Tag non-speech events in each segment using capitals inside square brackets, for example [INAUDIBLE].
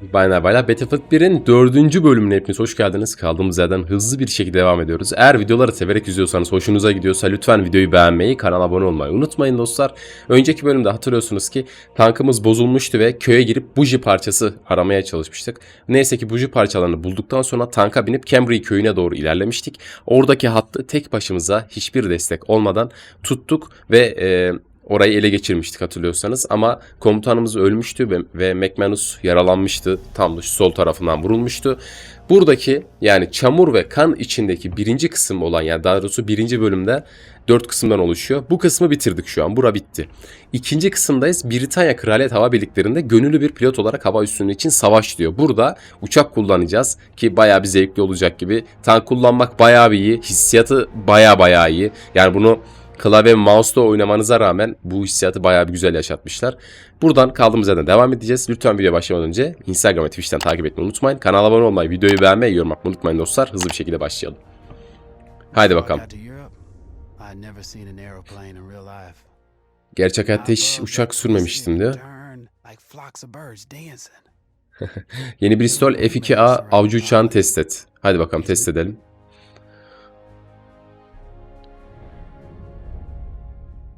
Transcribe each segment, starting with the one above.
Baylar baylar Battlefield 1'in dördüncü bölümüne hepiniz hoş geldiniz. Kaldığımız yerden hızlı bir şekilde devam ediyoruz. Eğer videoları severek izliyorsanız, hoşunuza gidiyorsa lütfen videoyu beğenmeyi, kanala abone olmayı unutmayın dostlar. Önceki bölümde hatırlıyorsunuz ki tankımız bozulmuştu ve köye girip buji parçası aramaya çalışmıştık. Neyse ki buji parçalarını bulduktan sonra tanka binip Cambrai köyüne doğru ilerlemiştik. Oradaki hattı tek başımıza hiçbir destek olmadan tuttuk ve... E, Orayı ele geçirmiştik hatırlıyorsanız ama komutanımız ölmüştü ve, ve McManus yaralanmıştı. Tam da sol tarafından vurulmuştu. Buradaki yani çamur ve kan içindeki birinci kısım olan yani daha doğrusu birinci bölümde dört kısımdan oluşuyor. Bu kısmı bitirdik şu an. Bura bitti. İkinci kısımdayız. Britanya Kraliyet Hava Birlikleri'nde gönüllü bir pilot olarak hava üstünlüğü için savaş diyor. Burada uçak kullanacağız ki bayağı bir zevkli olacak gibi. Tank kullanmak bayağı bir iyi. Hissiyatı bayağı bayağı iyi. Yani bunu klavye ve mouse'da oynamanıza rağmen bu hissiyatı bayağı bir güzel yaşatmışlar. Buradan kaldığımız yerden devam edeceğiz. Lütfen videoya başlamadan önce Instagram ve Twitch'ten takip etmeyi unutmayın. Kanala abone olmayı, videoyu beğenmeyi, yorum yapmayı unutmayın dostlar. Hızlı bir şekilde başlayalım. Haydi bakalım. Gerçek hayatta hiç uçak sürmemiştim diyor. [LAUGHS] Yeni Bristol F2A avcı uçağını test et. Hadi bakalım test edelim.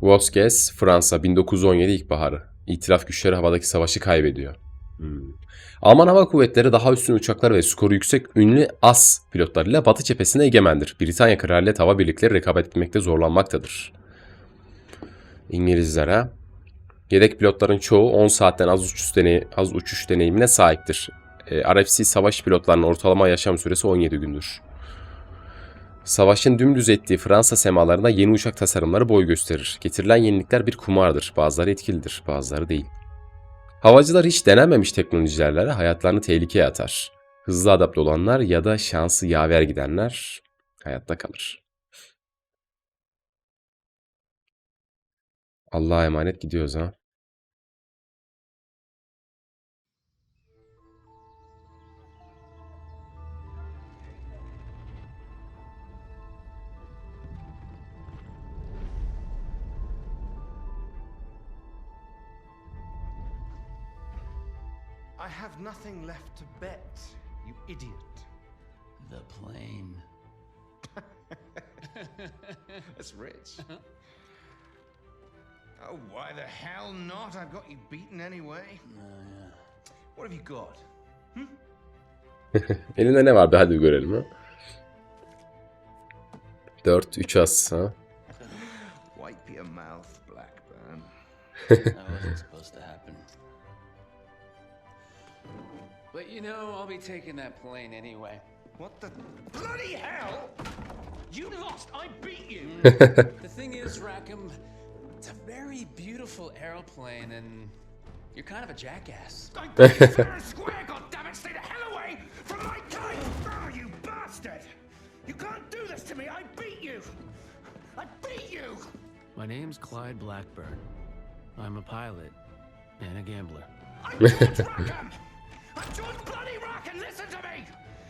Vosges, Fransa 1917 ilkbaharı. İtilaf güçleri havadaki savaşı kaybediyor. Hmm. Alman Hava Kuvvetleri daha üstün uçaklar ve skoru yüksek ünlü AS pilotlarıyla Batı cephesine egemendir. Britanya Kraliyet Hava Birlikleri rekabet etmekte zorlanmaktadır. İngilizlere Yedek pilotların çoğu 10 saatten az uçuş, deney az uçuş deneyimine sahiptir. E, RFC savaş pilotlarının ortalama yaşam süresi 17 gündür. Savaşın dümdüz ettiği Fransa semalarında yeni uçak tasarımları boy gösterir. Getirilen yenilikler bir kumardır. Bazıları etkilidir, bazıları değil. Havacılar hiç denenmemiş teknolojilerle hayatlarını tehlikeye atar. Hızlı adapte olanlar ya da şansı yaver gidenler hayatta kalır. Allah'a emanet gidiyoruz ha. I have nothing left to bet, you idiot. The plane. [LAUGHS] That's rich. [LAUGHS] oh, why the hell not? I've got you beaten anyway. Oh, what have you got? [LAUGHS] Elinde ne var be hadi bir görelim ha. 4, 3 as ha. Wipe your mouth, Blackburn. That wasn't supposed to happen. But you know, I'll be taking that plane anyway. What the bloody hell? You lost. I beat you. [LAUGHS] the thing is, Rackham, it's a very beautiful aeroplane, and you're kind of a jackass. I beat you fair and square. God damn it! Stay the hell away from my kite! Oh, you bastard! You can't do this to me. I beat you. I beat you. My name's Clyde Blackburn. I'm a pilot and a gambler. I'm George Rackham! [LAUGHS] I'm George bloody Rackham! Listen to me!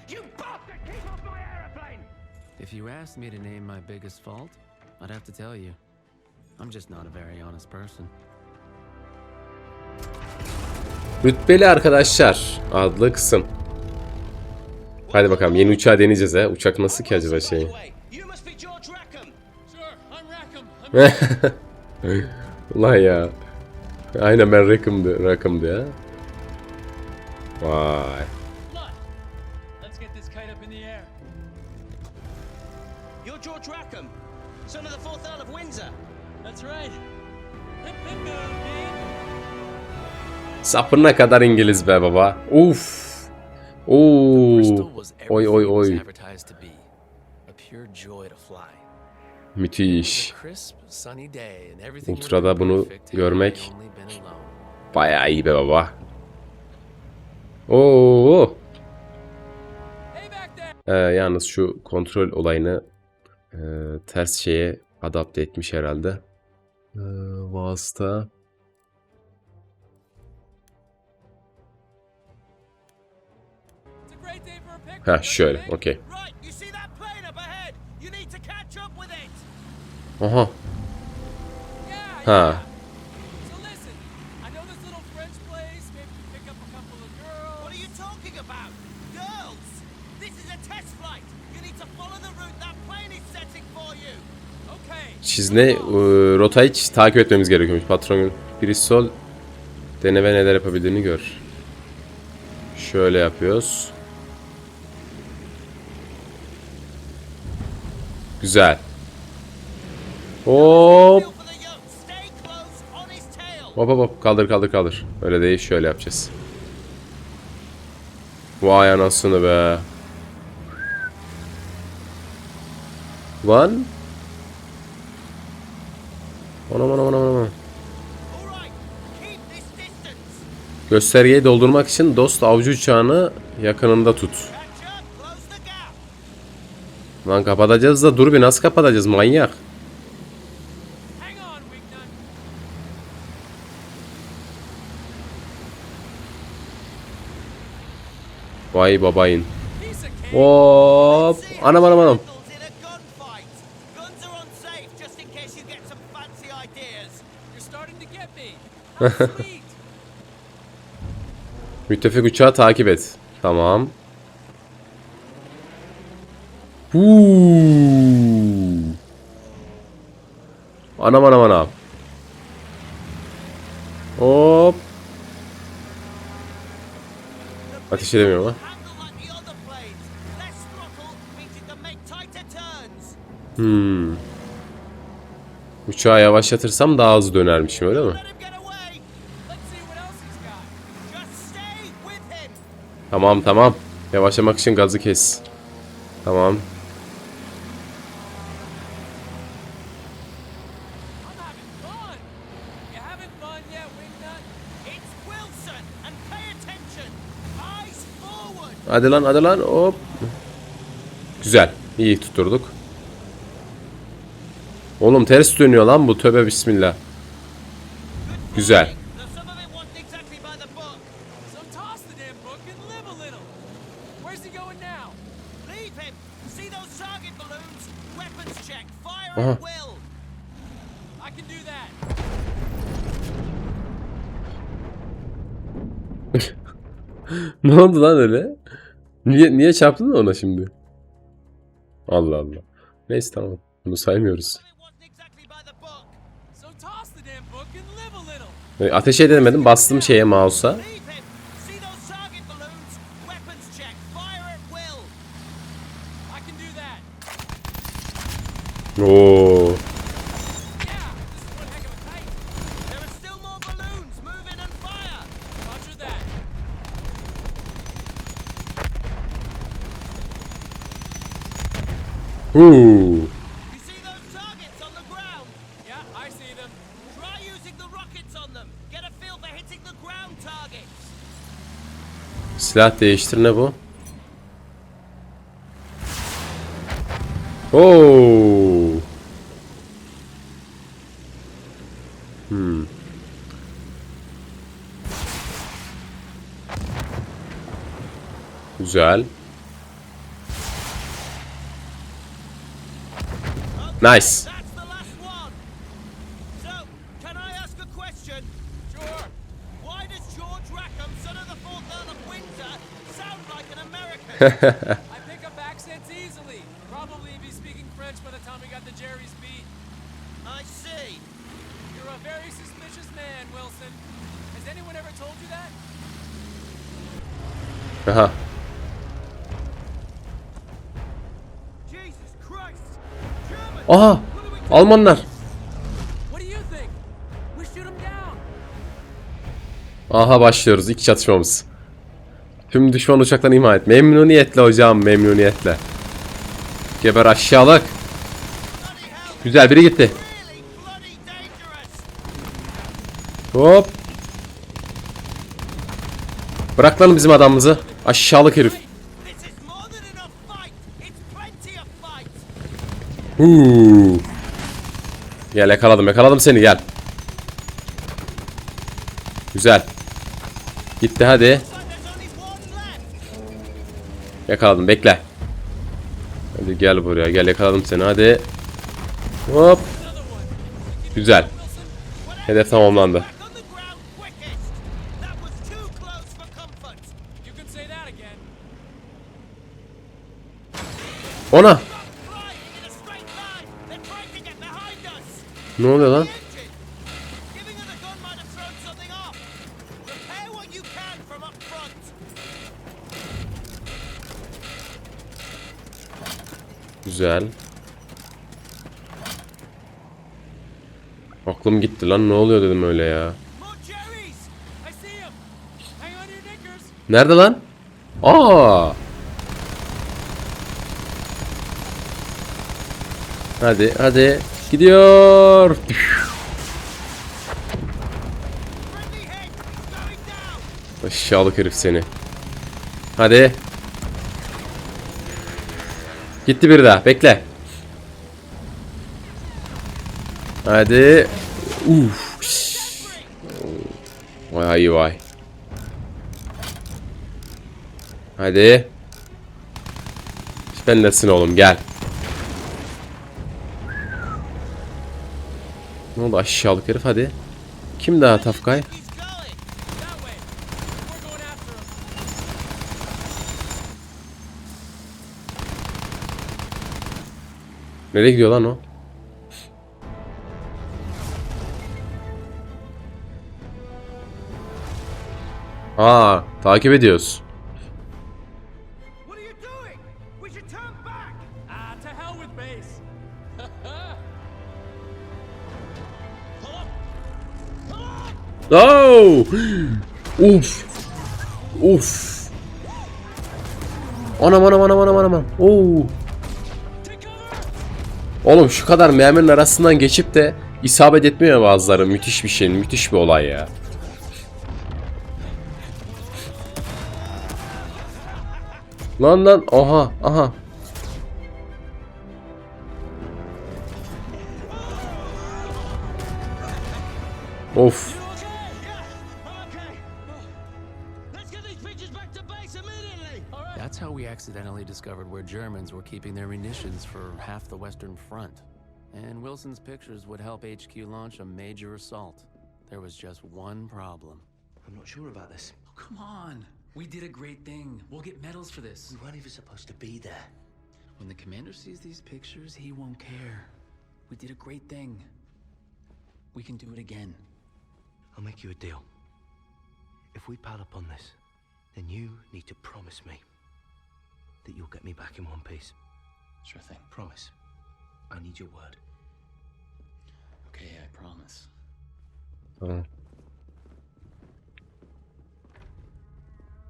You bastard! Keep off my aeroplane! If you asked me to name my biggest fault, I'd have to tell you. I'm just not a very honest person. Rütbeli arkadaşlar adlı kısım. Hadi bakalım yeni uçağı deneyeceğiz ha. Uçak nasıl ki acaba şey? [LAUGHS] Rackham. Ulan ya. Aynen ben Rackham'dı, Rackham'dı ya. Vay. Let's get this kite up in the air. You're George Rackham, son of the fourth Earl of Windsor. That's right. Hip hip hip, Sapına kadar İngiliz be baba. Uf. Oo. Oy oy oy. Müthiş. Ultra'da bunu görmek bayağı iyi be baba. Oo. Ee, yalnız şu kontrol olayını e, ters şeye adapte etmiş herhalde. Ee, vasıta. Ha şöyle, okey. Right, you see that plane up ahead? You need to catch up with it. Aha. Yeah. Ha. yeah. So listen, I know this little French place. Maybe we pick up a couple of girls. What are you about? Girls! This is a test flight. You need to follow the route that plane is setting for you. Okay. Çizne e, rotayı takip etmemiz gerekiyormuş. Patron Bristol dene ve neler yapabildiğini gör. Şöyle yapıyoruz. Güzel. Hop. Hop hop hop kaldır kaldır kaldır. Öyle değil şöyle yapacağız. Vay anasını be. Lan. Anam anam anam anam. Göstergeyi doldurmak için dost avcı uçağını yakınında tut. Lan kapatacağız da dur bir nasıl kapatacağız manyak. Hang on, Wingnut. Vay babayın. Piece of cake. Hop. See Anam anam anam. rifles in a gunfight. Guns are unsafe just in case you get some fancy ideas. You're starting to get me. How sweet. Müttefik uçağı takip et. Tamam. Huu. Anam anam anam. Hop. Ateş edemiyorum ha. Hmm. Uçağı yavaşlatırsam daha hızlı dönermişim öyle mi? Tamam tamam. Yavaşlamak için gazı kes. Tamam. Hadi lan hadi lan hop. Güzel. İyi tutturduk. Oğlum ters dönüyor lan bu tövbe bismillah. Güzel. Now, some of it wasn't exactly by the book. So toss the damn book and live a little. Where's [LAUGHS] he going now? Leave him. See those target balloons? Weapons check. Fire at will. I can do that. ne oldu lan öyle? Niye niye çarptın ona şimdi? Allah Allah. Neyse tamam. Bunu saymıyoruz. Some of it wasn't exactly by the book. So toss the damn book and live a little. E, Ateş edemedim. Bastım şeye mouse'a. Leave Silah değiştir ne bu? Oo. Hmm. Güzel. Nice. I pick up accents easily. Probably be speaking French by the time we got the Jerry's beat. I see. You're a very suspicious man, Wilson. Has anyone ever told you that? Aha. Jesus Christ! German! Aha. Almanlar. What do you think? We shoot him down. Aha başlıyoruz ilk çatışmamız. Tüm düşman uçaktan imha et. Memnuniyetle hocam memnuniyetle. Geber aşağılık. Güzel biri gitti. Hop. Bırak lan bizim adamımızı. Aşağılık herif. Huu. Gel yakaladım yakaladım seni gel. Güzel. Gitti hadi. Yakaladım bekle. Hadi gel buraya gel yakaladım seni hadi. Hop. Güzel. Hedef tamamlandı. Back on the ground Güzel. Aklım gitti lan ne oluyor dedim öyle ya. Nerede lan? Aa! Hadi hadi. Gidiyor. Aşağılık herif seni. Hadi. Gitti bir daha. Bekle. Hadi. Uf. Vay vay. Hadi. Ben nesin oğlum gel. Ne oldu aşağılık herif hadi. Kim daha Tafkay? Nereye gidiyor lan o? Aa, takip ediyoruz. What are you doing? We should turn back! Ah, to hell with base. Oh! Uf. Uf. Anam anam anam anam anam. Oo. Oğlum şu kadar merminin arasından geçip de isabet etmiyor bazıları. Müthiş bir şey, müthiş bir olay ya. Lan lan, oha, aha. Of. Discovered where Germans were keeping their munitions for half the Western Front. And Wilson's pictures would help HQ launch a major assault. There was just one problem. I'm not sure about this. Oh, come on. We did a great thing. We'll get medals for this. We weren't even supposed to be there. When the commander sees these pictures, he won't care. We did a great thing. We can do it again. I'll make you a deal. If we pile up on this, then you need to promise me that you'll get me back in one piece. Sure thing. Promise. I need your word. Okay, I promise. Tamam.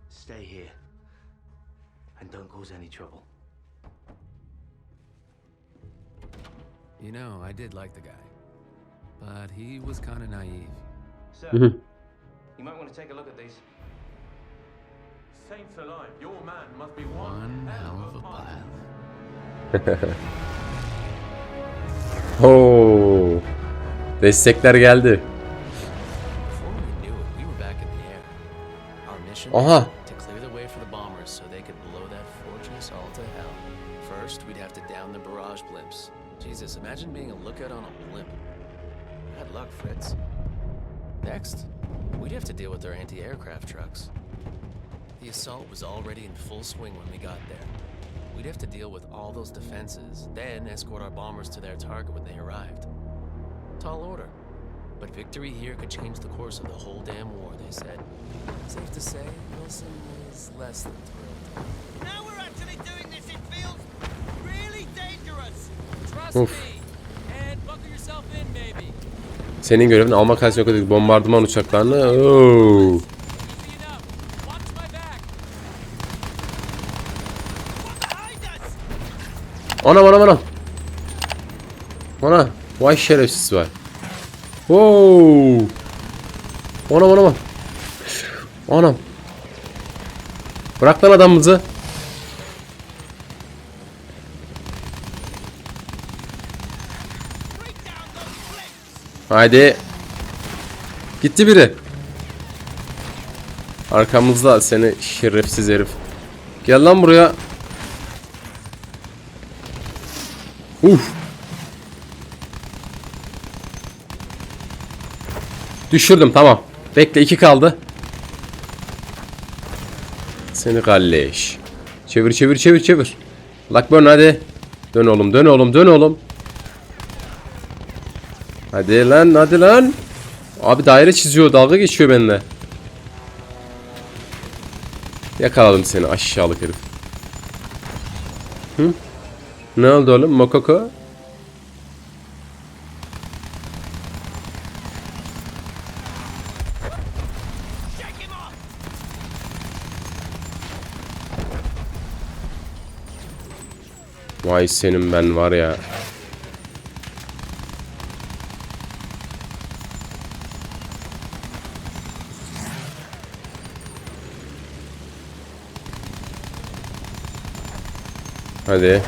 Stay here. And don't cause any trouble. You know, I did like the guy. But he was kind of naive. Sir, Mhm. you might want to take a look at these. Saints alive, your man must be One hell of a pilot. Oo. Destekler geldi. Before we knew it, we were back in the air. Our mission Aha. to clear the way for the bombers so they could blow that fortress all to hell. First, we'd have to down the barrage blimps. Jesus, imagine being a lookout on a blimp. Bad luck, Fritz. Next, we'd have to deal with their anti-aircraft trucks. The assault was already in full swing when we got there. We'd have to deal with all those defenses, then escort our bombers to their target when they arrived. Tall order. But victory here could change the course of the whole damn war, they said. Safe to say, Wilson is less than thrilled. Now we're actually doing this, it feels really dangerous! Trust Oof. me. And buckle yourself in, maybe. Senin görevin almak kalsın yok bombardıman uçaklarını. Oo. Anam anam anam. Ana. Vay şerefsiz var. Oo. Anam anam. Anam. Bırak lan adamımızı. Haydi. Gitti biri. Arkamızda seni şerefsiz herif. Gel lan buraya. Uf. Düşürdüm tamam. Bekle iki kaldı. Seni kalleş. Çevir çevir çevir çevir. Lockburn hadi. Dön oğlum dön oğlum dön oğlum. Hadi lan hadi lan. Abi daire çiziyor dalga geçiyor benimle. Yakaladım seni aşağılık herif. Hı? Ne oldu oğlum Mokoko? Vay senin ben var ya. Hadi.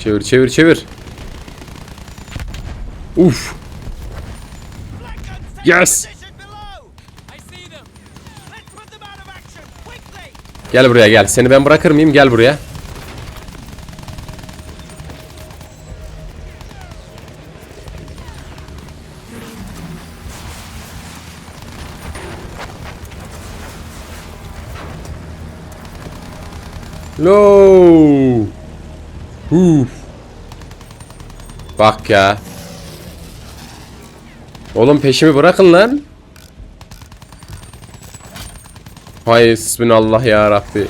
Çevir çevir çevir. Uf. Yes. Gel buraya gel. Seni ben bırakır mıyım? Gel buraya. Lo. Uf. Bak ya. Oğlum peşimi bırakın lan. Hay Allah ya Rabbi.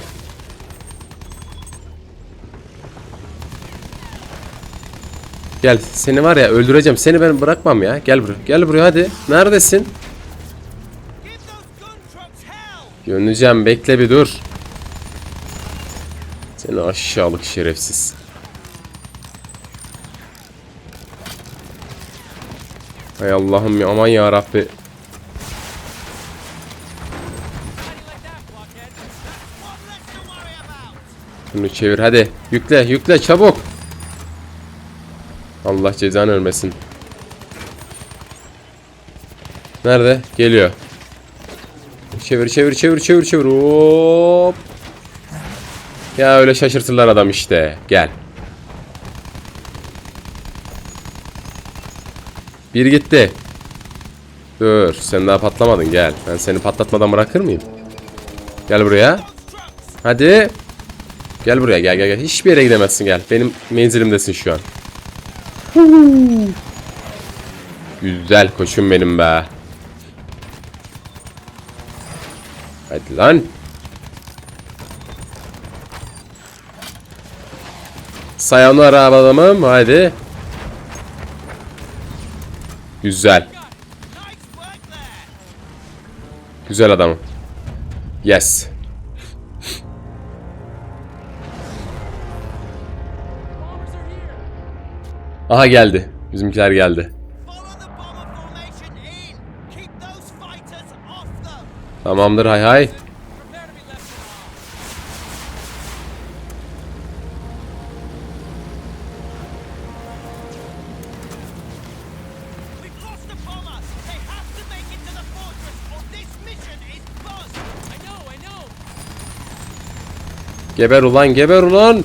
Gel seni var ya öldüreceğim. Seni ben bırakmam ya. Gel buraya. Gel buraya hadi. Neredesin? Döneceğim bekle bir dur. Seni aşağılık şerefsiz. Hay Allah'ım ya aman ya Rabbi. Bunu çevir hadi. Yükle yükle çabuk. Allah cezanı vermesin. Nerede? Geliyor. Çevir çevir çevir çevir çevir. Hop. Ya öyle şaşırtırlar adam işte. Gel. Bir gitti. Dur sen daha patlamadın gel. Ben seni patlatmadan bırakır mıyım? Gel buraya. Hadi. Gel buraya gel gel gel. Hiçbir yere gidemezsin gel. Benim menzilimdesin şu an. Güzel koçum benim be. Hadi lan. Sayonara adamım hadi. Güzel. Güzel adamım. Yes. Aha geldi. Bizimkiler geldi. Tamamdır hay hay. Geber ulan geber ulan.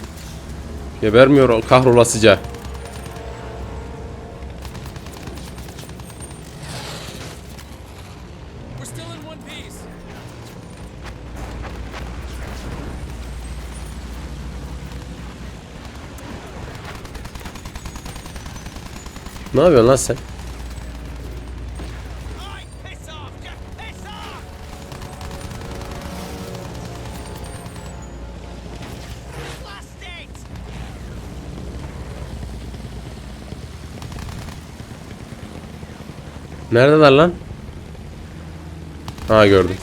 Gebermiyor kahrolasıca. Ne yapıyorsun lan sen? Neredeler lan? Ha gördüm.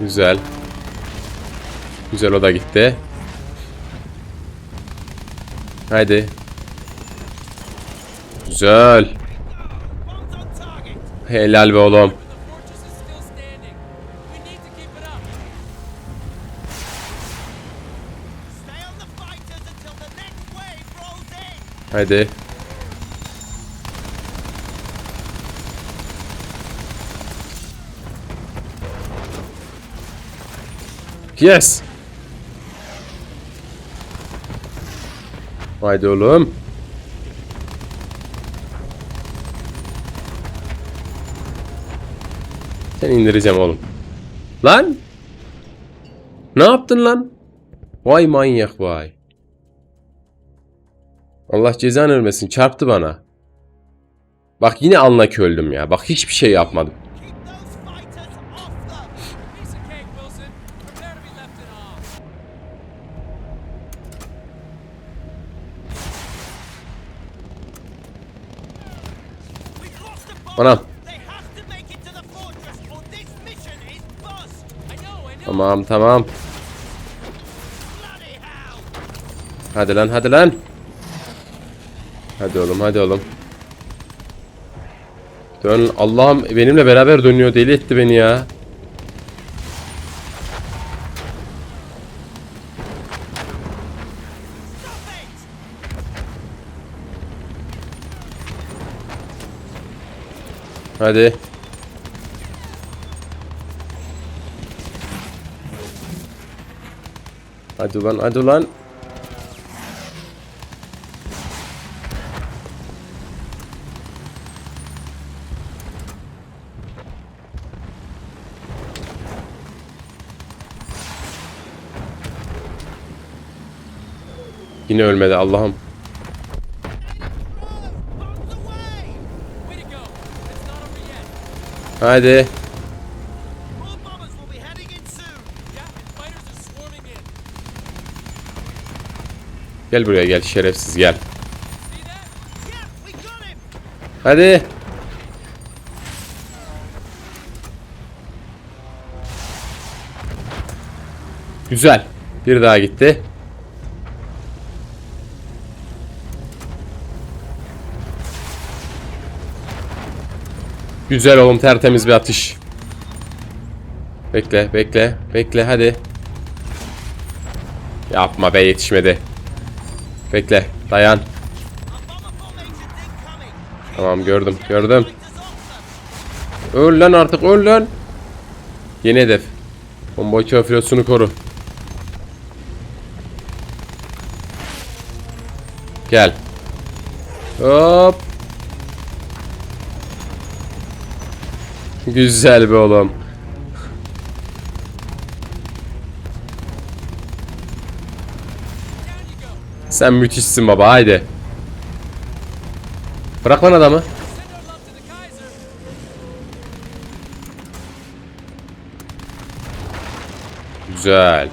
Güzel. Güzel o da gitti. Haydi. Güzel. Helal be oğlum. The fortress is still standing. We need to keep it up. Stay on the fighters until the next wave rolls in! Haydi. Yes. Haydi oğlum. Seni indireceğim oğlum. Lan! Ne yaptın lan? Vay manyak vay. Allah cezanı vermesin çarptı bana. Bak yine anlak öldüm ya. Bak hiçbir şey yapmadım. Know. Tamam tamam. Hadi lan hadi lan. Hadi oğlum hadi oğlum. Dön Allah'ım benimle beraber dönüyor deli etti beni ya. Hadi. Hadi ulan hadi ulan. Yine ölmedi Allah'ım. İn. Gel buraya gel şerefsiz gel. Hadi. Güzel. Bir daha gitti. Güzel oğlum tertemiz bir atış. Bekle bekle bekle hadi. Yapma be yetişmedi. Bekle dayan. Tamam gördüm gördüm. Öl lan artık öl lan. Yeni hedef. Bombaki filosunu koru. Gel. Hop. Güzel be oğlum. Sen müthişsin baba haydi. Bırak lan adamı. Güzel.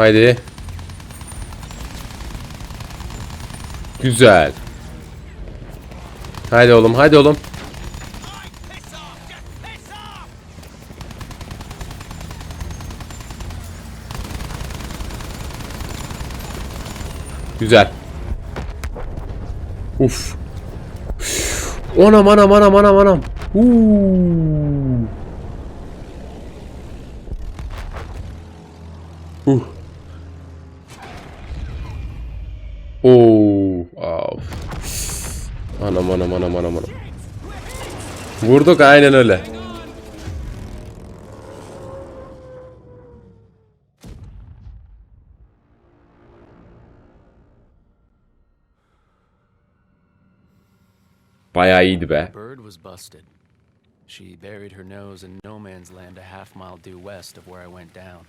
Haydi. Güzel. Haydi oğlum, haydi oğlum. Güzel. Uf. Anam anam anam anam anam. Uuu. Uh. Anam anam anam anam anam. Vurduk aynen öyle. Bayağı iyiydi be. Bird was busted. She buried her nose in no man's land a half mile due west of where I went down.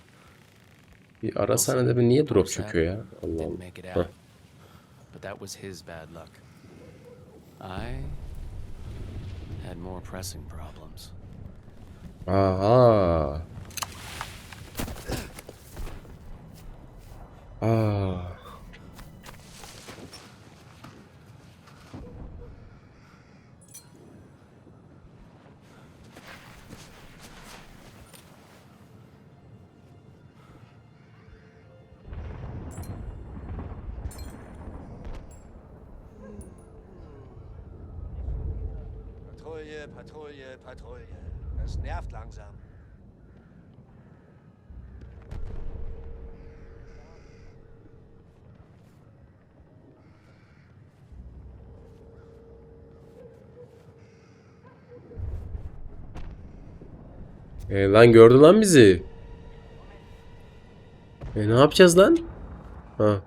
Bir arasana da bir niye drop çöküyor ya? Allah Allah. Heh. But that was his bad luck. I had more pressing problems. Aha. Aa. Patrouille, E, lan gördü lan bizi. E ne yapacağız lan? Ha.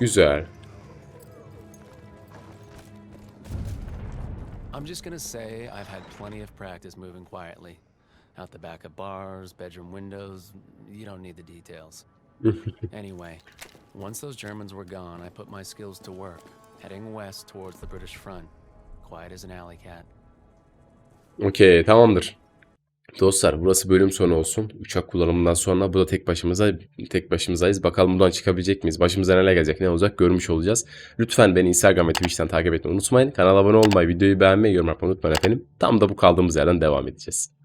Güzel. I'm just gonna say I've had plenty of practice moving quietly. Out the back of bars, bedroom windows, you don't need the details. [LAUGHS] anyway, once those Germans were gone, I put my skills to work, heading west towards the British front. Quiet as an alley cat. Okey tamamdır. Dostlar burası bölüm sonu olsun. Uçak kullanımından sonra bu da tek başımıza tek başımızayız. Bakalım buradan çıkabilecek miyiz? Başımıza neler gelecek ne olacak görmüş olacağız. Lütfen beni Instagram ve Twitch'ten takip etmeyi unutmayın. Kanala abone olmayı, videoyu beğenmeyi, yorum yapmayı unutmayın efendim. Tam da bu kaldığımız yerden devam edeceğiz.